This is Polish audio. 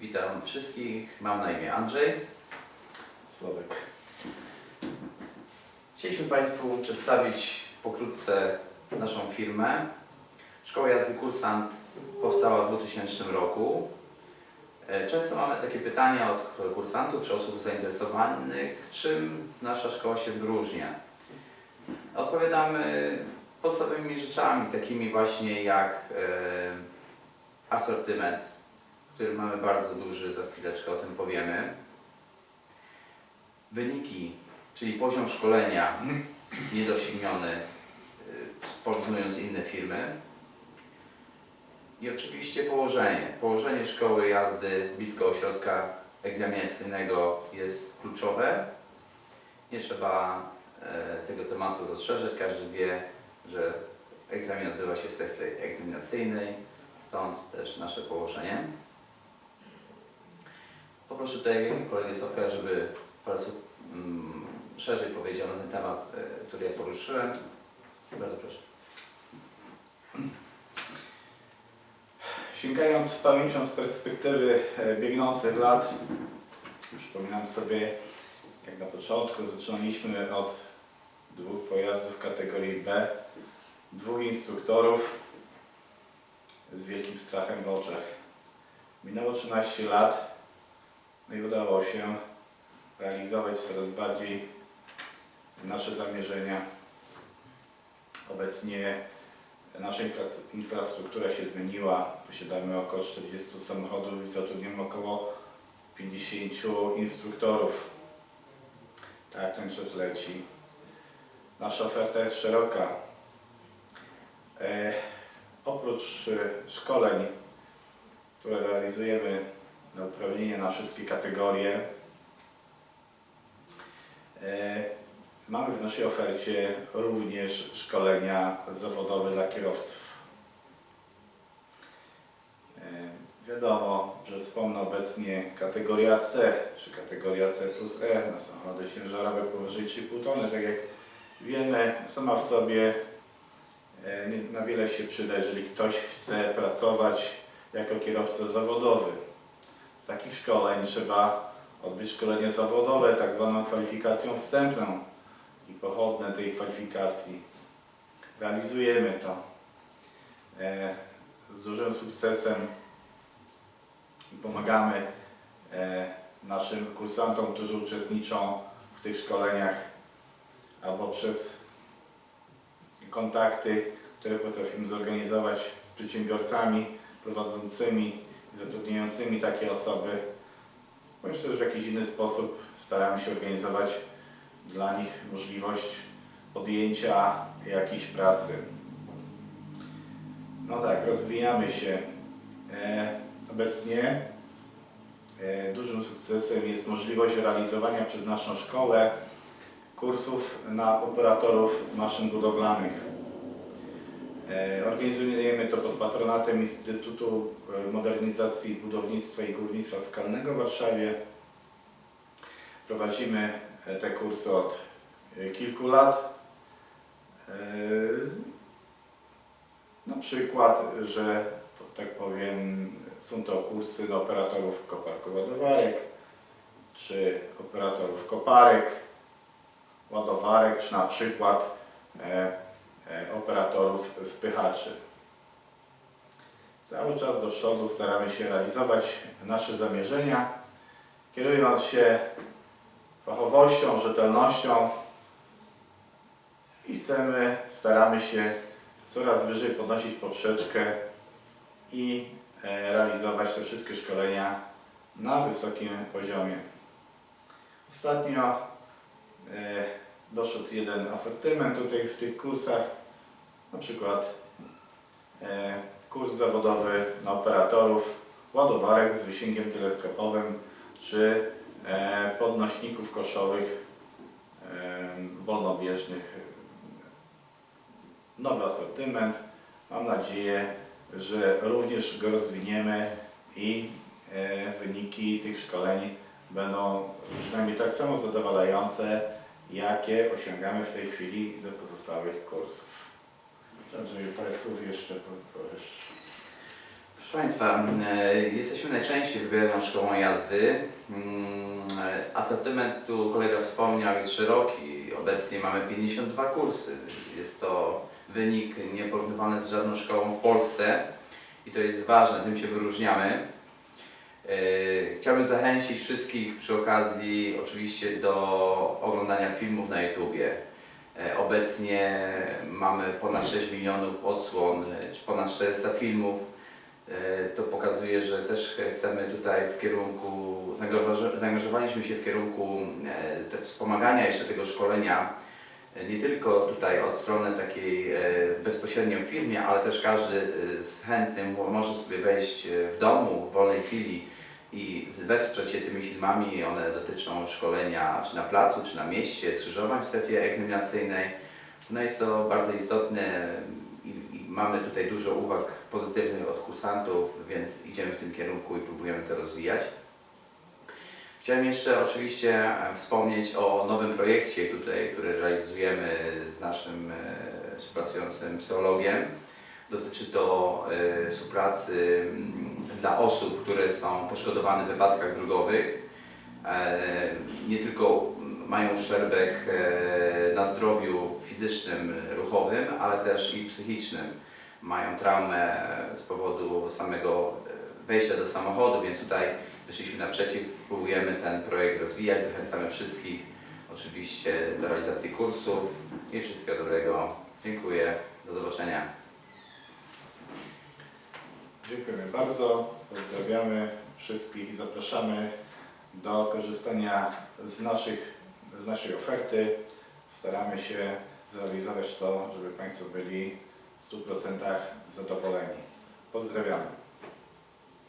Witam wszystkich, mam na imię Andrzej. Sławek. Chcieliśmy Państwu przedstawić pokrótce naszą firmę. Szkoła jazdy Kursant powstała w 2000 roku. E, Często mamy takie pytania od kursantów czy osób zainteresowanych, czym nasza szkoła się wyróżnia. Odpowiadamy podstawowymi rzeczami, takimi właśnie jak e, asortyment, który mamy bardzo duży, za chwileczkę o tym powiemy. Wyniki, czyli poziom szkolenia niedosięgniony, y, porównując inne firmy. I oczywiście położenie. Położenie szkoły jazdy blisko ośrodka egzaminacyjnego jest kluczowe. Nie trzeba e, tego tematu rozszerzać. Każdy wie, że egzamin odbywa się w strefie egzaminacyjnej, stąd też nasze położenie. Poproszę tutaj kolegę Sławka, żeby prostu mm, szerzej powiedział na ten temat, e, który ja poruszyłem. Bardzo proszę. Sięgając pamięcią z perspektywy e, biegnących lat, przypominam sobie, jak na początku zaczynaliśmy od dwóch pojazdów kategorii B, dwóch instruktorów z wielkim strachem w oczach. Minęło 13 lat no i udało się realizować coraz bardziej nasze zamierzenia. Obecnie Nasza infra infrastruktura się zmieniła. Posiadamy około 40 samochodów i zatrudniamy około 50 instruktorów. Tak, ten czas leci. Nasza oferta jest szeroka. E, oprócz szkoleń, które realizujemy na uprawnienia na wszystkie kategorie, e, Mamy w naszej ofercie również szkolenia zawodowe dla kierowców. E, Wiadomo, że wspomnę obecnie kategoria C czy kategoria C plus E na samochody ciężarowe powyżej 3,5 tony. Tak jak wiemy, sama w sobie e, na wiele się przyda, jeżeli ktoś chce pracować jako kierowca zawodowy. Takich szkoleń trzeba odbyć szkolenie zawodowe, tak zwaną kwalifikacją wstępną i pochodne tej kwalifikacji. Realizujemy to e, z dużym sukcesem i pomagamy e, naszym kursantom, którzy uczestniczą w tych szkoleniach albo przez kontakty, które potrafimy zorganizować z przedsiębiorcami prowadzącymi zatrudniającymi takie osoby, bądź też w jakiś inny sposób staramy się organizować dla nich możliwość podjęcia jakiejś pracy. No tak, rozwijamy się. E, obecnie e, dużym sukcesem jest możliwość realizowania przez naszą szkołę kursów na operatorów maszyn budowlanych. E, organizujemy to pod patronatem Instytutu e, Modernizacji Budownictwa i Górnictwa Skalnego w Warszawie. Prowadzimy e, te kursy od kilku lat. Na przykład, że tak powiem, są to kursy dla operatorów koparku ładowarek, czy operatorów koparek, ładowarek, czy na przykład operatorów spychaczy. Cały czas do przodu staramy się realizować nasze zamierzenia, kierując się fachowością, rzetelnością i chcemy, staramy się coraz wyżej podnosić poprzeczkę i e, realizować te wszystkie szkolenia na wysokim poziomie. Ostatnio e, doszedł jeden asortyment tutaj w tych kursach, na przykład e, kurs zawodowy na operatorów ładowarek z wysięgiem teleskopowym czy e, podnośników koszowych e, wolnobieżnych. Nowy asortyment. Mam nadzieję, że również go rozwiniemy i wyniki tych szkoleń będą przynajmniej tak samo zadowalające, jakie osiągamy w tej chwili do pozostałych kursów. Andrzej, parę słów jeszcze po- powiesz. Proszę Państwa, e, jesteśmy najczęściej wybieraną szkołą jazdy. Mm, e, Asortyment, tu kolega wspomniał, jest szeroki. Obecnie mamy 52 kursy. Jest to wynik nieporównywalny z żadną szkołą w Polsce i to jest ważne, tym się wyróżniamy. E, Chciałbym zachęcić wszystkich przy okazji oczywiście do oglądania filmów na YouTubie. E, Obecnie mamy ponad 6 milionów odsłon, e, czy ponad 400 filmów. E, To pokazuje, że też chcemy tutaj w kierunku, zaangażowa- zaangażowaliśmy się w kierunku wspomagania jeszcze tego szkolenia, nie tylko tutaj od strony takiej bezpośrednio w firmie, ale też każdy z chętnym może sobie wejść w domu, w wolnej chwili i wesprzeć się tymi filmami. One dotyczą szkolenia czy na placu, czy na mieście, skrzyżowań w strefie egzaminacyjnej. No jest to bardzo istotne i, i mamy tutaj dużo uwag pozytywnych od kursantów, więc idziemy w tym kierunku i próbujemy to rozwijać. Chciałem jeszcze oczywiście wspomnieć o nowym projekcie tutaj, który realizujemy z naszym e, współpracującym psychologiem. Dotyczy to e, współpracy dla osób, które są poszkodowane w wypadkach drogowych. E, Nie tylko mają uszczerbek e, na zdrowiu fizycznym, ruchowym, ale też i psychicznym. Mają traumę z powodu samego wejścia do samochodu, więc tutaj wyszliśmy naprzeciw, próbujemy ten projekt rozwijać, zachęcamy wszystkich oczywiście do realizacji kursów i wszystkiego dobrego. Dziękuję, do zobaczenia. Dziękujemy bardzo. Pozdrawiamy wszystkich i zapraszamy do korzystania z, naszych, z naszej oferty. Staramy się zrealizować to, żeby Państwo byli w 100% zadowoleni. Pozdrawiamy.